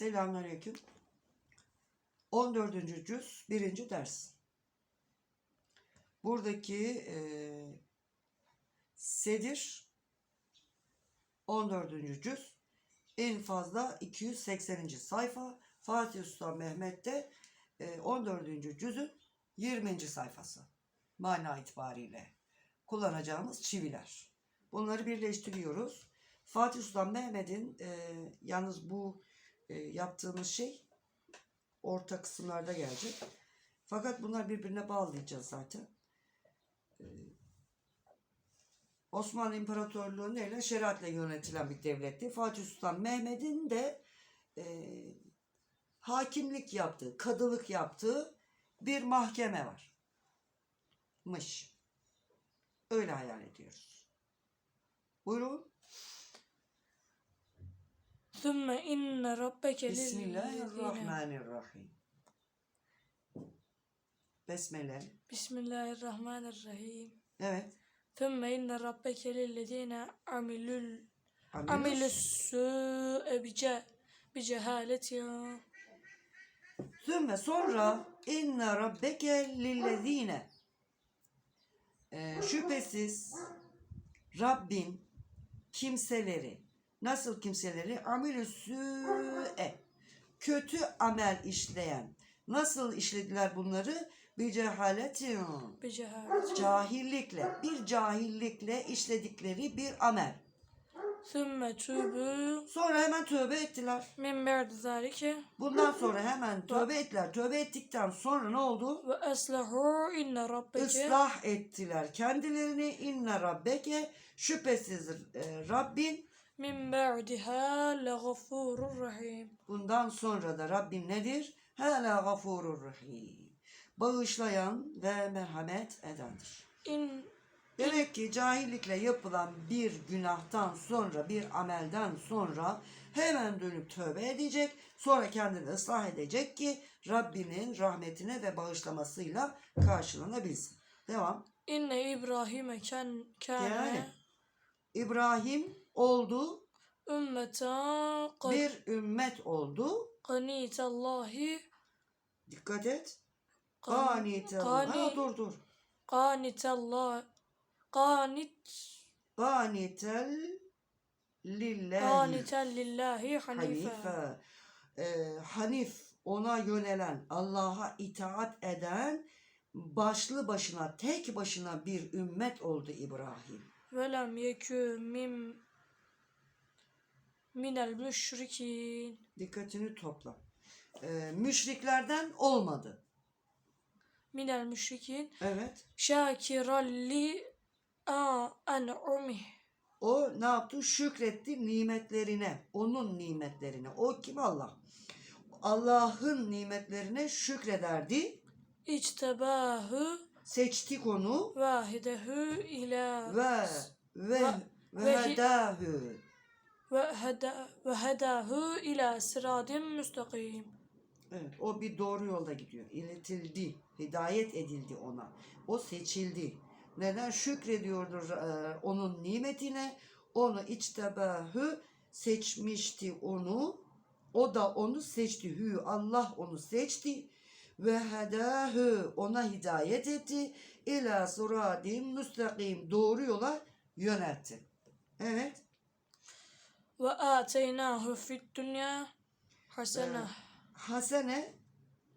Selamünaleyküm. 14. cüz 1. ders. Buradaki e, Sedir 14. cüz en fazla 280. sayfa. Fatih Sultan Mehmet'te e, 14. cüzün 20. sayfası. Mana itibariyle kullanacağımız çiviler. Bunları birleştiriyoruz. Fatih Sultan Mehmet'in e, yalnız bu e, yaptığımız şey orta kısımlarda gelecek. Fakat bunlar birbirine bağlayacağız zaten. E, Osmanlı İmparatorluğu neyle? Şeriatla yönetilen bir devletti. Fatih Sultan Mehmet'in de e, hakimlik yaptığı, kadılık yaptığı bir mahkeme var. Mış. Öyle hayal ediyoruz. Buyurun. Sümme inne rabbeke Bismillahirrahmanirrahim. Besmele. Bismillahirrahmanirrahim. Evet. Sümme inne rabbeke lillezine amilül amilüs su'e bice bicehaletin. Sümme sonra inne rabbeke lillezine ee, şüphesiz Rabbin kimseleri Nasıl kimseleri? Amilüsü e. Kötü amel işleyen. Nasıl işlediler bunları? Bir cehaletin. Cahillikle. Bir cahillikle işledikleri bir amel. Sümme tübü. Sonra hemen tövbe ettiler. Min berdi. Bundan sonra hemen tövbe ettiler. Tövbe ettikten sonra ne oldu? Ve eslahu inne rabbeke. Islah ettiler kendilerini. inne rabbeke. Şüphesiz e, Rabbin min ba'diha leğafurur rahim. Bundan sonra da Rabbim nedir? Hala gafurur rahim. Bağışlayan ve merhamet edendir. İn, Demek ki cahillikle yapılan bir günahtan sonra, bir amelden sonra hemen dönüp tövbe edecek, sonra kendini ıslah edecek ki Rabbinin rahmetine ve bağışlamasıyla karşılanabilsin. Devam. İnne İbrahim'e ken, kâne. Yani, İbrahim oldu. Ümmeten Bir ümmet oldu. kanitallahi Dikkat et. kan- Kanite. Ha, dur dur. kanitallahi kanit Kanitel lillahi. kaniten lillahi hanife ee, hanif ona yönelen, Allah'a itaat eden başlı başına, tek başına bir ümmet oldu İbrahim. ve yekü mim Minel müşrikin. Dikkatini topla. Ee, müşriklerden olmadı. Minel müşrikin. Evet. Şakiralli a en'umi. O ne yaptı? Şükretti nimetlerine. Onun nimetlerine. O kim Allah? Allah'ın nimetlerine şükrederdi. İçtebahı seçtik onu. Vahidehü ila ve ve ve vedahü ve heda ve hedahu ila sıradin müstakim. Evet, o bir doğru yolda gidiyor. İletildi, hidayet edildi ona. O seçildi. Neden şükrediyordur e, onun nimetine? Onu içtebahü seçmişti onu. O da onu seçti. Hü Allah onu seçti ve hedahü ona hidayet etti. İla sıradin müstakim doğru yola yöneltti. Evet. Ve ateynahu fid dünya hasene. Hasene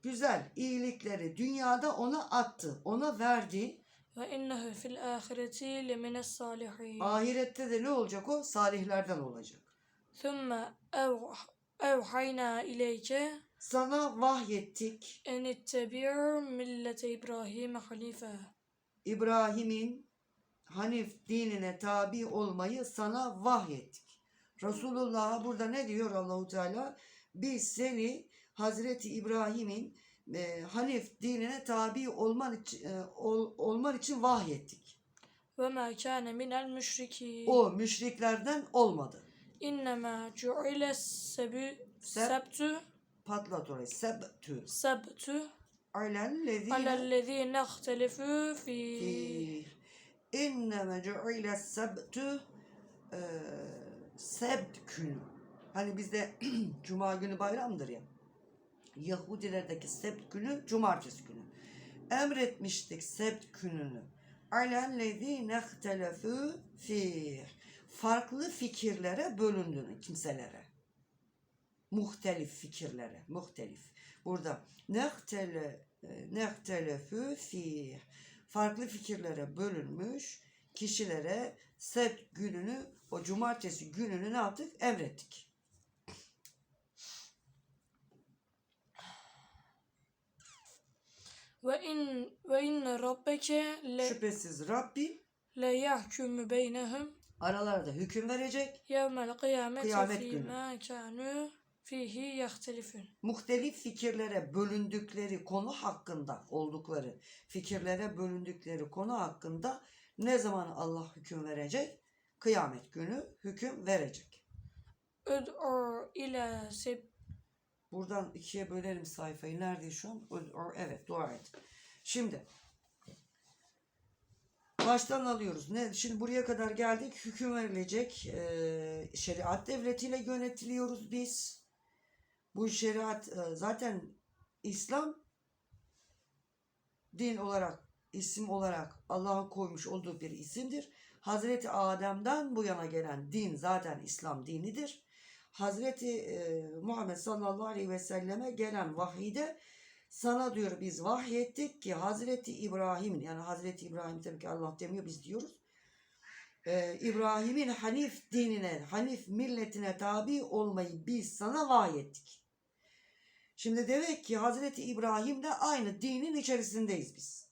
güzel iyilikleri dünyada ona attı. Ona verdi. Ve innehu fil ahireti lemines salihin. Ahirette de ne olacak o? Salihlerden olacak. Thumma evhayna ileyke sana vahyettik. En ittebi'u millete İbrahim hanife. İbrahim'in Hanif dinine tabi olmayı sana vahyettik. Resulullah'a burada ne diyor Allahu Teala? Biz seni Hazreti İbrahim'in e, Hanif dinine tabi olman için, e, ol, olman için vahyettik. Ve mâ kâne minel müşrikîn. O müşriklerden olmadı. İnnemâ cu'ile sebü sebtü patlat orayı. Sebtü. Sebtü. Alellezîne alellezîne ihtelifû fîh. İnneme cu'ile sebtü eee sebt günü. Hani bizde cuma günü bayramdır ya. Yahudilerdeki sebt günü cumartesi günü. Emretmiştik sebt gününü. Alellezine ihtelefü fih. Farklı fikirlere bölündüğünü kimselere. Muhtelif fikirlere. Muhtelif. Burada nehtele nehtelefü fih. Farklı fikirlere bölünmüş kişilere sebt gününü o cumartesi gününü ne yaptık? Emrettik. Ve in ve inne rabbeke le Şüphesiz Rabbim le yahkumu beynehum aralarda hüküm verecek. yevmel kıyameti Kıyamet günü. kânû fihi yahtelifun. Muhtelif fikirlere bölündükleri konu hakkında oldukları fikirlere bölündükleri konu hakkında ne zaman Allah hüküm verecek? Kıyamet günü hüküm verecek. Ud'u ila seb Buradan ikiye bölelim sayfayı. Nerede şu an? Ud'u- Evet dua et. Şimdi baştan alıyoruz. Ne? Şimdi buraya kadar geldik. Hüküm verilecek. Ee, şeriat devletiyle yönetiliyoruz biz. Bu şeriat e, zaten İslam din olarak, isim olarak Allah'ın koymuş olduğu bir isimdir. Hazreti Adem'den bu yana gelen din zaten İslam dinidir. Hazreti e, Muhammed sallallahu aleyhi ve selleme gelen vahide sana diyor biz vahyettik ki Hazreti İbrahim yani Hazreti İbrahim tabii ki Allah demiyor biz diyoruz. Ee, İbrahim'in Hanif dinine, Hanif milletine tabi olmayı biz sana vahyettik. Şimdi demek ki Hazreti İbrahim de aynı dinin içerisindeyiz biz.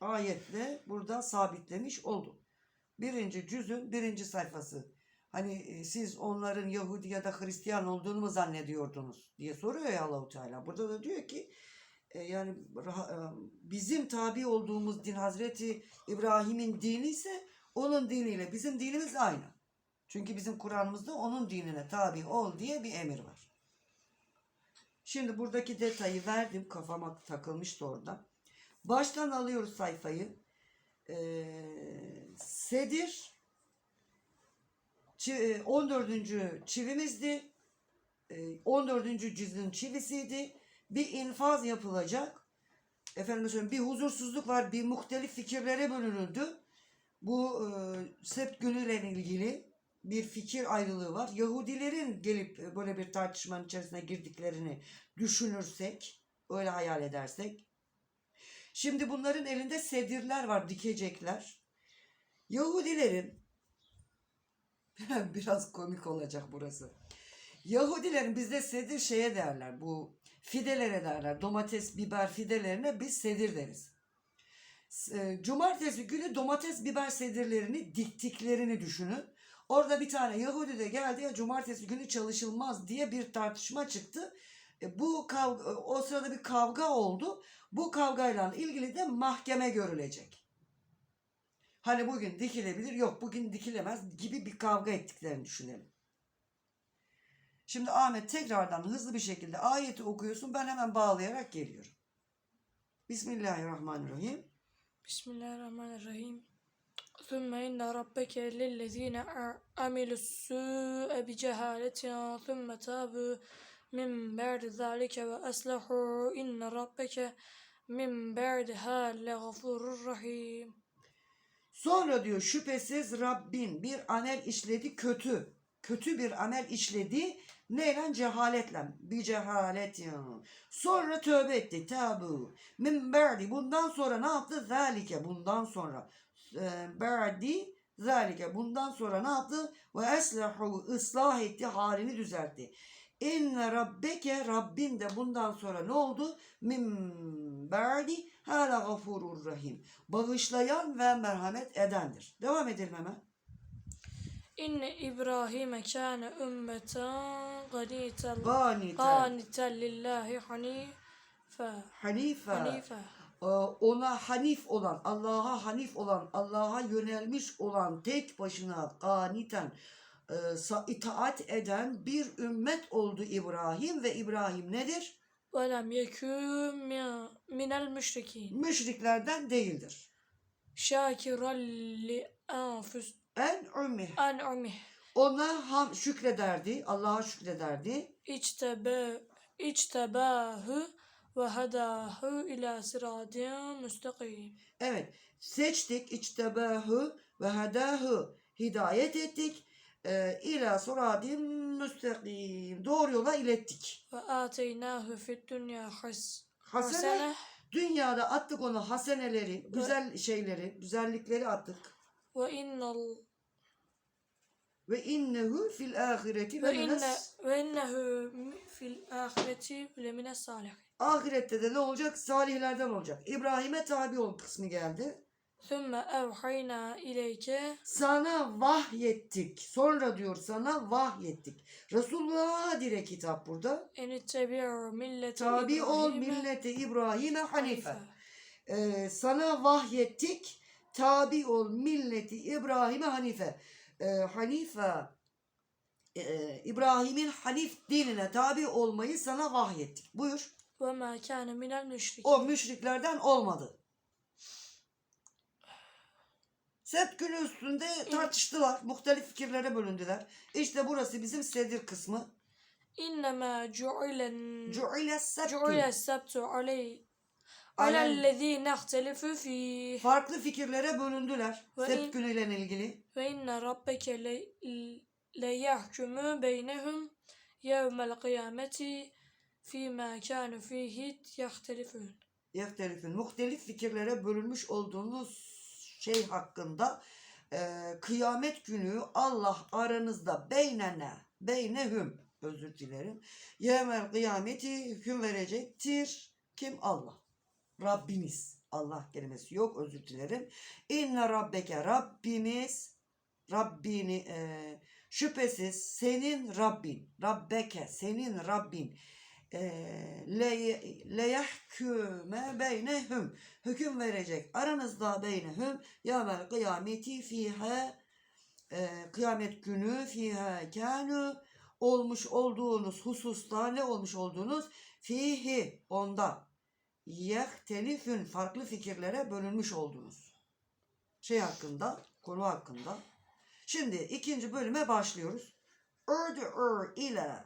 Ayetle burada sabitlemiş oldu. Birinci cüzün birinci sayfası. Hani e, siz onların Yahudi ya da Hristiyan olduğunu mu zannediyordunuz diye soruyor ya Allahu Teala. Burada da diyor ki e, yani e, bizim tabi olduğumuz din Hazreti İbrahim'in dini ise onun diniyle bizim dinimiz aynı. Çünkü bizim Kur'an'ımızda onun dinine tabi ol diye bir emir var. Şimdi buradaki detayı verdim. Kafama takılmıştı orada. Baştan alıyoruz sayfayı. Ee, Sedir çi- e, 14. çivimizdi. Ee, 14. cüzün çivisiydi. Bir infaz yapılacak. Efendim söyleyeyim bir huzursuzluk var. Bir muhtelif fikirlere bölünüldü. Bu e, sept günüyle ilgili bir fikir ayrılığı var. Yahudilerin gelip böyle bir tartışmanın içerisine girdiklerini düşünürsek, öyle hayal edersek. Şimdi bunların elinde sedirler var, dikecekler. Yahudilerin biraz komik olacak burası. Yahudilerin bizde sedir şeye derler. Bu fidelere derler. Domates, biber fidelerine biz sedir deriz. E, Cumartesi günü domates, biber sedirlerini diktiklerini düşünün. Orada bir tane Yahudi de geldi ya cumartesi günü çalışılmaz diye bir tartışma çıktı. E, bu kavga, o sırada bir kavga oldu. Bu kavgayla ilgili de mahkeme görülecek. Hani bugün dikilebilir, yok bugün dikilemez gibi bir kavga ettiklerini düşünelim. Şimdi Ahmet tekrardan hızlı bir şekilde ayeti okuyorsun. Ben hemen bağlayarak geliyorum. Bismillahirrahmanirrahim. Bismillahirrahmanirrahim. ثم إن ربك للذين ع- عملوا السوء بجهالة ثم تابوا من بعد ذلك وأصلحوا إن ربك min ba'diha leğafurur rahim. Sonra diyor şüphesiz Rabbin bir amel işledi kötü. Kötü bir amel işledi. Neyle? Cehaletle. Bir cehaletin. Sonra tövbe etti. Tabu. Min ba'di. Bundan sonra ne yaptı? Zalike. Bundan sonra. Ee, ba'di. Zalike. Bundan sonra ne yaptı? Ve eslahu. ıslah etti. Halini düzeltti. İnne rabbeke. Rabbin de bundan sonra ne oldu? Min berdi hala gafurur rahim. Bağışlayan ve merhamet edendir. Devam edelim hemen. İnne İbrahim kâne ümmeten ganiten ganiten lillahi hanife. Hanife. Hanife. Ee, ona hanif olan, Allah'a hanif olan, Allah'a yönelmiş olan tek başına ganiten e, itaat eden bir ümmet oldu İbrahim ve İbrahim nedir? Velem yekûm minel müşrikîn. Müşriklerden değildir. Şakiralli enfus. En umih. En umih. Ona ham şükrederdi, Allah'a şükrederdi. İçtebe, içtebahı ve hedahu ila sıradin müstakim. Evet, seçtik içtebahı ve hedahu hidayet ettik e, ila sıratim müstakim. Doğru yola ilettik. Ve ateynahu fid dünya. Hasene. Dünyada attık ona haseneleri, güzel şeyleri, güzellikleri attık. Ve innal ve innehu fil ahireti ve inne ve innehu fil ahireti lemine salih. Ahirette de ne olacak? Salihlerden olacak. İbrahim'e tabi olun kısmı geldi. Sümme evhayna ileyke. Sana vahyettik. Sonra diyor sana vahyettik. Resulullah'a direkt hitap burada. Enittebi'u millete Tabi ol millete İbrahim'e hanife. Ee, sana vahyettik. Tabi ol milleti İbrahim'e hanife. Ee, hanife e, İbrahim'in hanif dinine tabi olmayı sana vahyettik. Buyur. Ve mâ kâne minel müşrik. O müşriklerden olmadı. Set günü üstünde tartıştılar. Muhtelif fikirlere bölündüler. İşte burası bizim sedir kısmı. İnnemâ cu'ilen Cu'iles septü. cu'ile sebtu aleyh fîh Farklı fikirlere bölündüler. Set in- günüyle ilgili. ve inne rabbeke le, le yahkumu beynehum yevmel kıyameti fîmâ kânu fîhi yehtelifûn Yeftelif'in muhtelif fikirlere bölünmüş olduğunuz şey hakkında e, kıyamet günü Allah aranızda beynene beynehüm özür dilerim. Yevmel kıyameti hüküm verecektir. Kim? Allah. Rabbiniz. Allah kelimesi yok özür dilerim. İnne rabbeke Rabbimiz Rabbini e, şüphesiz senin Rabbin Rabbeke senin Rabbin leyehküme beynehüm hüküm verecek aranızda beynehüm yevmel kıyameti fihe e, kıyamet günü fihe kânü olmuş olduğunuz hususta ne olmuş olduğunuz fihi onda yehtelifün farklı fikirlere bölünmüş oldunuz. Şey hakkında, konu hakkında. Şimdi ikinci bölüme başlıyoruz. Öd'ür ile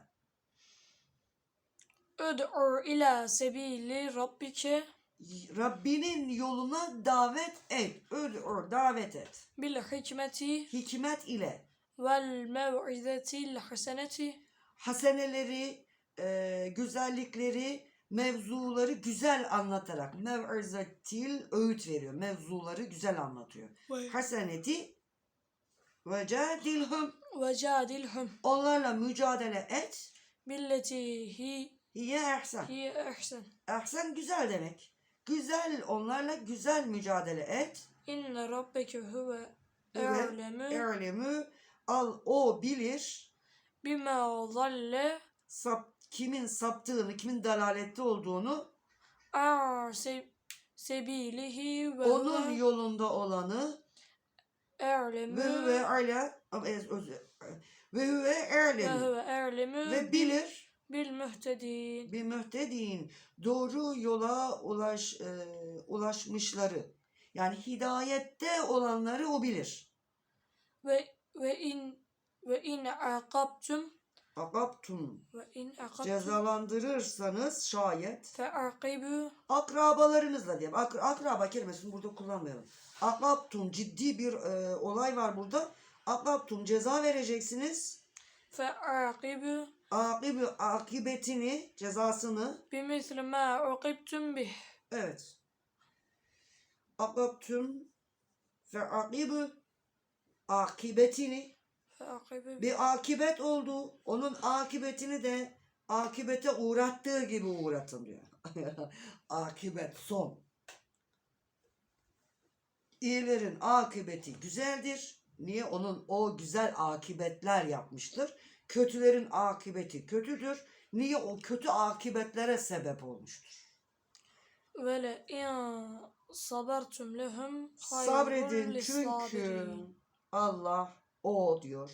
Öd'u ila sebili rabbike Rabbinin yoluna davet et. Öd'u davet et. Bil hikmeti Hikmet ile. Vel mev'izetil haseneti Haseneleri, e, güzellikleri, mevzuları güzel anlatarak. Mev'izetil öğüt veriyor. Mevzuları güzel anlatıyor. Vay. Haseneti ve cadilhum. ve cadilhum Onlarla mücadele et. billeti hi Hiye ehsen. Hiye ehsen. Ehsen güzel demek. Güzel onlarla güzel mücadele et. İnne rabbeke huve e'lemü. E'lemü. Al o bilir. Bime zalle. Sap, kimin saptığını, kimin dalalette olduğunu. Ar se, sebilihi ve Onun yolunda olanı. E'lemü. Ve huve ala. Ve huve e'lemü. Ve huve e'lemü. Ve bilir bil mühtedin. Bil mühtedin. Doğru yola ulaş e, ulaşmışları. Yani hidayette olanları o bilir. Ve ve in ve in akabtum akabtum ve in akabtum cezalandırırsanız şayet fe akibu akrabalarınızla diyelim. Ak, akraba kelimesini burada kullanmayalım. Akabtum ciddi bir e, olay var burada. Akabtum ceza vereceksiniz. Fe akibu akibi, akibetini, cezasını bimisli ma ukibtüm bih. Evet. Akabtüm fe akibi akibetini Akibi- bir akibet oldu. Onun akibetini de akibete uğrattığı gibi uğratın diyor. akibet son. İyilerin akibeti güzeldir. Niye? Onun o güzel akibetler yapmıştır kötülerin akıbeti kötüdür. Niye o kötü akıbetlere sebep olmüştür? Vele ya sabertum lehum Sabredin çünkü Allah o diyor.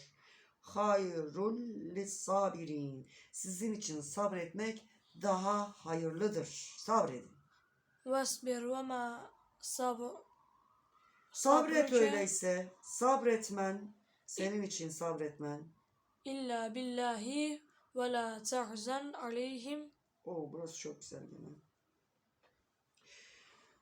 Hayrul lissabirin. Sizin için sabretmek daha hayırlıdır. Sabredin. Vesbir ve ma Sabret öyleyse. Sabretmen. Senin için sabretmen illa billahi ve la tahzen aleyhim. Oo burası çok güzel gene.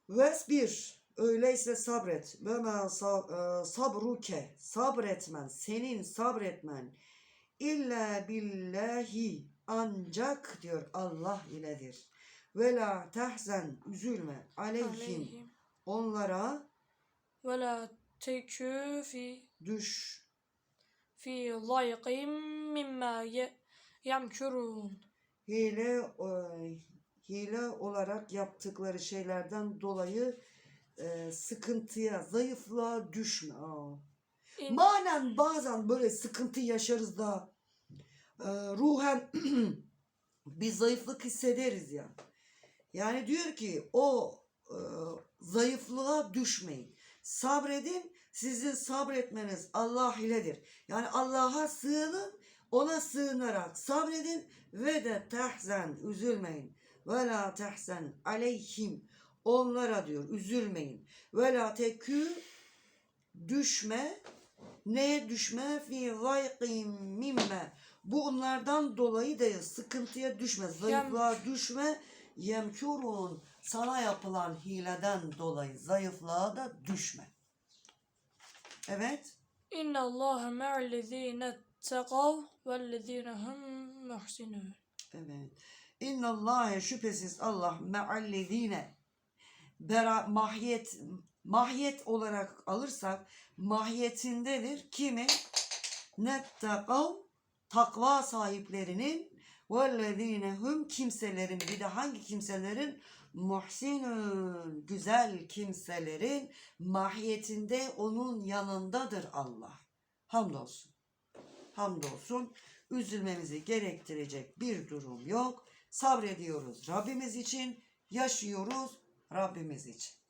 Vesbir öyleyse sabret. Ve ma e, sabruke sabretmen senin sabretmen illa billahi ancak diyor Allah iledir. Ve la tahzen üzülme aleyhim, aleyhim. onlara ve la tekü fi düş fi layqim mimma yemkurun. Hile e, hile olarak yaptıkları şeylerden dolayı e, sıkıntıya, zayıflığa düşme. Aa. İn... Manen bazen böyle sıkıntı yaşarız da e, ruhen bir zayıflık hissederiz ya. Yani diyor ki o e, zayıflığa düşmeyin. Sabredin sizin sabretmeniz Allah iledir. Yani Allah'a sığının. Ona sığınarak sabredin ve de tehzen üzülmeyin. Ve la tehzen aleyhim. Onlara diyor üzülmeyin. Ve la tekü düşme neye düşme fi zayqin mimme bunlardan dolayı da sıkıntıya düşme zayıflığa düşme yemkurun sana yapılan hileden dolayı zayıflığa da düşme Evet. İnna Allahe me'allezine tegav vellezine hum muhsinun. Evet. İnna Allahe şüphesiz Allah me'allezine bera, mahiyet mahiyet olarak alırsak mahiyetindedir. Kimi? Nettekav takva sahiplerinin vellezine hum kimselerin bir de hangi kimselerin muhsinun güzel kimselerin mahiyetinde onun yanındadır Allah. Hamdolsun. Hamdolsun. Üzülmemizi gerektirecek bir durum yok. Sabrediyoruz Rabbimiz için, yaşıyoruz Rabbimiz için.